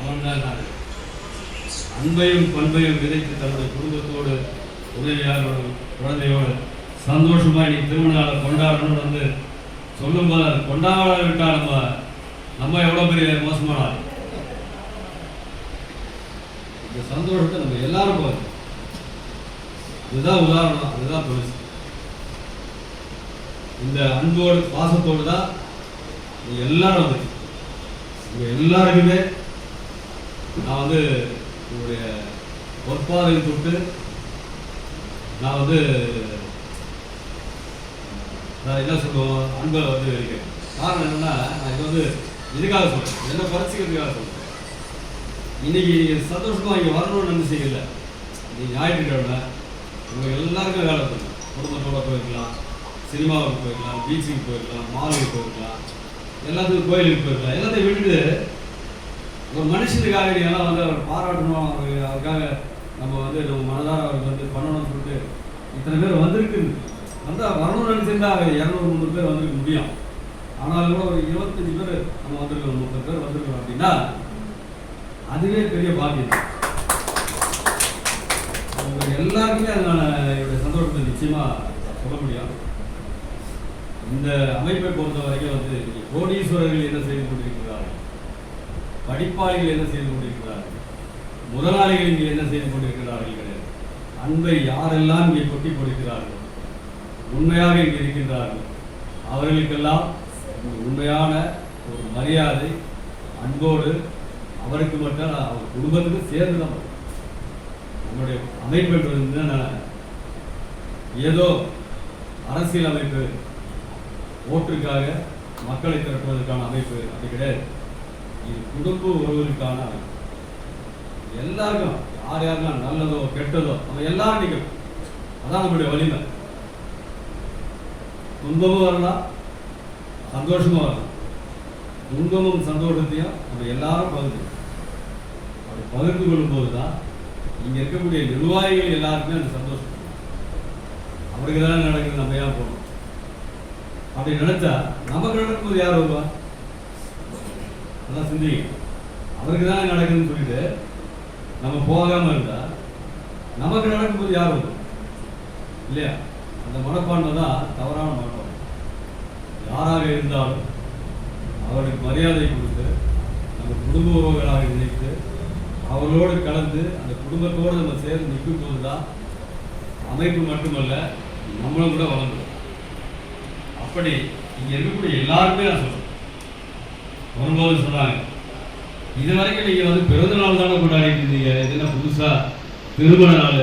அவன் அன்பையும் பண்பையும் விதைத்து தன்னுடைய குடும்பத்தோடு உதவியாரோடு குழந்தையோடு சந்தோஷமா நீ திருமண கொண்டாடணும்னு வந்து சொல்லும்போது அது கொண்டாட நம்ம நம்ம எவ்வளோ பெரிய மோசமானால் இந்த சந்தோஷத்தை நம்ம எல்லாரும் போகுது இதுதான் உதாரணம் அதுதான் துளசி இந்த அன்போடு பாசத்தோடு தான் எல்லாரும் வந்து உங்க எல்லாருக்குமே நான் வந்து உங்களுடைய பொற்பாதையில் தொட்டு நான் வந்து நான் என்ன சொல்லுவோம்? அன்பை வந்து வைக்கிறேன் காரணம் என்னன்னா நான் இது வந்து இதுக்காக சொல்கிறேன் என்ன குறைச்சிக்கிறதுக்காக சொல்றேன். இன்னைக்கு நீங்க சந்தோஷமா இங்க வரணும்னு நினைச்சீங்கல்ல நீ ஞாயிற்றுக்கிழமை உங்க எல்லாருக்கும் வேலை பண்ணும் குடும்பத்தோடு போயிருக்கலாம் சினிமாவுக்கு போயிருக்கலாம் பீச்சுக்கு போயிருக்கலாம் மாலுக்கு போயிருக்கலாம் எல்லாத்துக்கும் கோயிலுக்கு போயிருக்கலாம். எல்லாத்தையும் விட்டுட்டு ஒரு மனுஷனுக்காக எல்லாம் வந்து அவர் பாராட்டணும் அவர் அவருக்காக நம்ம வந்து நம்ம மனதார அவருக்கு வந்து பண்ணணும்னு சொல்லிட்டு இத்தனை பேர் வந்திருக்கு. வந்தால் வரணும்னு நினைச்சிருந்தா அவர் இரநூறு முந்நூறு பேர் வந்திருக்க முடியும். ஆனால் கூட ஒரு இருபத்தஞ்சு பேர் நம்ம வந்திருக்கோம் முப்பது பேர் வந்திருக்கோம் அப்படின்னா அதுவே பெரிய பாக்கியம். அவங்க எல்லாருக்குமே அதனால என்னுடைய சந்தோஷத்தை நிச்சயமாக சொல்ல முடியும். இந்த அமைப்பை பொறுத்த வரைக்கும் வந்து கோடீஸ்வரர்கள் என்ன செய்து கொண்டிருக்கிறார் படிப்பாளிகள் என்ன செய்து கொண்டிருக்கிறார்கள்? முதலாளிகள் இங்கே என்ன செய்து கொண்டிருக்கிறார்கள் கிடையாது. அன்பை யாரெல்லாம் இங்கே கொட்டி கொடுக்கிறார்கள்? உண்மையாக இங்கே இருக்கின்றார்கள். அவர்களுக்கெல்லாம் ஒரு உண்மையான ஒரு மரியாதை அன்போடு அவருக்கு மட்டும் அவர் குடும்பத்துக்கு சேர்ந்து தான் நம்முடைய அமைப்பு என்பது என்ன ஏதோ அரசியல் அமைப்பு ஓட்டுக்காக மக்களை திரட்டுவதற்கான அமைப்பு அது கிடையாது. இது குடும்ப உறவுகளுக்கான எல்லாருக்கும் யார் யாரெல்லாம் நல்லதோ கெட்டதோ நம்ம எல்லாரும் நிற்கணும் அதான் நம்முடைய வலிமை. துன்பமும் வரலாம் சந்தோஷமும் வரலாம். துன்பமும் சந்தோஷத்தையும் நம்ம எல்லாரும் பகிர்ந்து அப்படி பகிர்ந்து கொள்ளும்போது தான் இங்கே இருக்கக்கூடிய நிர்வாகிகள் எல்லாருக்குமே அந்த சந்தோஷம். அவருக்கு தான் நடக்குது நம்ம ஏன் போகணும்? அப்படி நினைச்சா நமக்கு நடக்கும்போது யார் வருவா? அதான் சிந்திக்கணும் அவருக்கு தான் நடக்குதுன்னு சொல்லிட்டு நம்ம போகாமல் இருந்தால் நமக்கு நடக்கும்போது யார் வரும்? இல்லையா? அந்த மனப்பான்மை தான் தவறான மனப்பான்மை. யாராக இருந்தாலும் அவருக்கு மரியாதை கொடுத்து நம்ம குடும்ப உறவுகளாக நினைத்து அவர்களோடு கலந்து அந்த குடும்பத்தோடு நம்ம சேர்ந்து நிற்கும் போது தான் அமைப்பு மட்டுமல்ல நம்மளும் கூட வளர்ந்துடும் அப்படி இங்கே இருக்கக்கூடிய எல்லாருமே நான் சொல்கிறேன் வரும்போது சொன்னாங்க. இது வரைக்கும் நீங்கள் வந்து பிறந்த நாள் தானே கொண்டாடிட்டு இருந்தீங்க? இது என்ன திருமண நாள்.